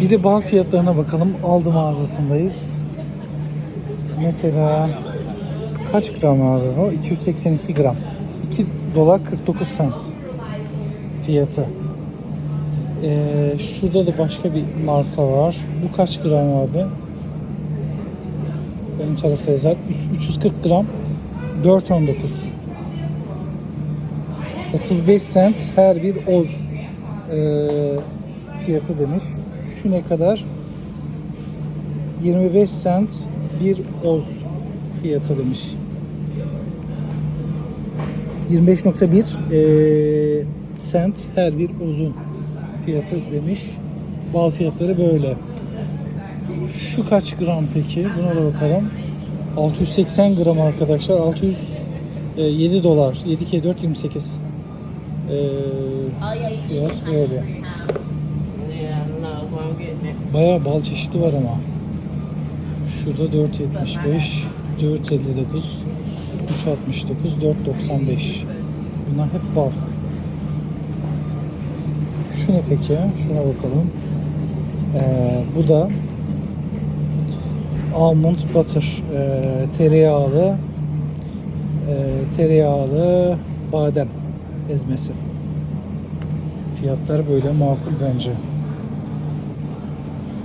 Bir de bal fiyatlarına bakalım. Aldı mağazasındayız. Mesela kaç gram abi o? 282 gram. 2 dolar 49 cent fiyatı. Ee, şurada da başka bir marka var. Bu kaç gram abi? Benim tarafta yazar. Üç- 340 gram 4.19 35 cent her bir oz ee, fiyatı demiş. Şu ne kadar? 25 cent bir oz fiyatı demiş. 25.1 ee, cent her bir ozun fiyatı demiş. Bal fiyatları böyle. Şu kaç gram peki? Buna da bakalım. 680 gram arkadaşlar. 607 dolar. 7 kere 4 28. Ee, Oh yeah, you fiyat böyle. Bayağı bal çeşidi var ama. Şurada 4.75, 4.59, 3.69, 4.95. Bunlar hep bal. Şu ne peki? Şuna bakalım. Ee, bu da almond butter, ee, tereyağlı, ee, tereyağlı badem ezmesi. Fiyatlar böyle makul bence.